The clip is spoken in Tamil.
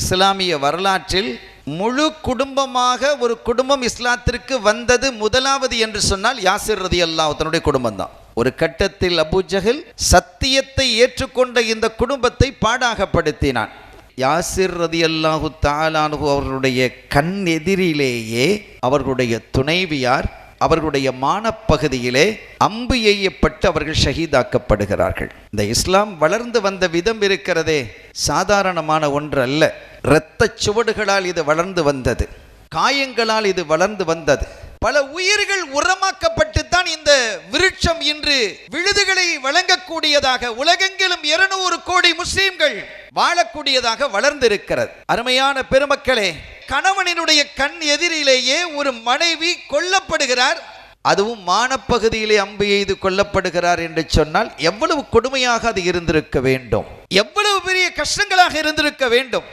இஸ்லாமிய வரலாற்றில் முழு குடும்பமாக ஒரு குடும்பம் இஸ்லாத்திற்கு வந்தது முதலாவது என்று சொன்னால் யாசிர் ரதி அல்லாஹ் குடும்பம் தான் ஒரு கட்டத்தில் அபூ சத்தியத்தை ஏற்றுக்கொண்ட இந்த குடும்பத்தை பாடாகப்படுத்தினான். யாசிர் ரதி அல்லாஹு தாலானு அவர்களுடைய கண் எதிரிலேயே அவர்களுடைய துணைவியார் அவர்களுடைய மானப்பகுதியிலே அம்பு எய்யப்பட்டு அவர்கள் ஷஹீதாக்கப்படுகிறார்கள். இந்த இஸ்லாம் வளர்ந்து வந்த விதம் இருக்கிறதே சாதாரணமான ஒன்று அல்ல இரத்த சுவடுகளால் இது வளர்ந்து வந்தது. காயங்களால் இது வளர்ந்து வந்தது. பல உயிர்கள் உரமாக்கப்பட்டு தான் இந்த விருட்சம் இன்று விழுதுகளை வழங்கக்கூடியதாக உலகெங்கிலும் இருநூறு கோடி முஸ்லீம்கள் வாழக்கூடியதாக வளர்ந்திருக்கிறது. அருமையான பெருமக்களே கணவனினுடைய கண் எதிரிலேயே ஒரு மனைவி கொல்லப்படுகிறார். அதுவும் மானப்பகுதியிலே அம்பு எய்து கொல்லப்படுகிறார் என்று சொன்னால் எவ்வளவு கொடுமையாக அது இருந்திருக்க வேண்டும். எவ்வளவு பெரிய கஷ்டங்களாக இருந்திருக்க வேண்டும்.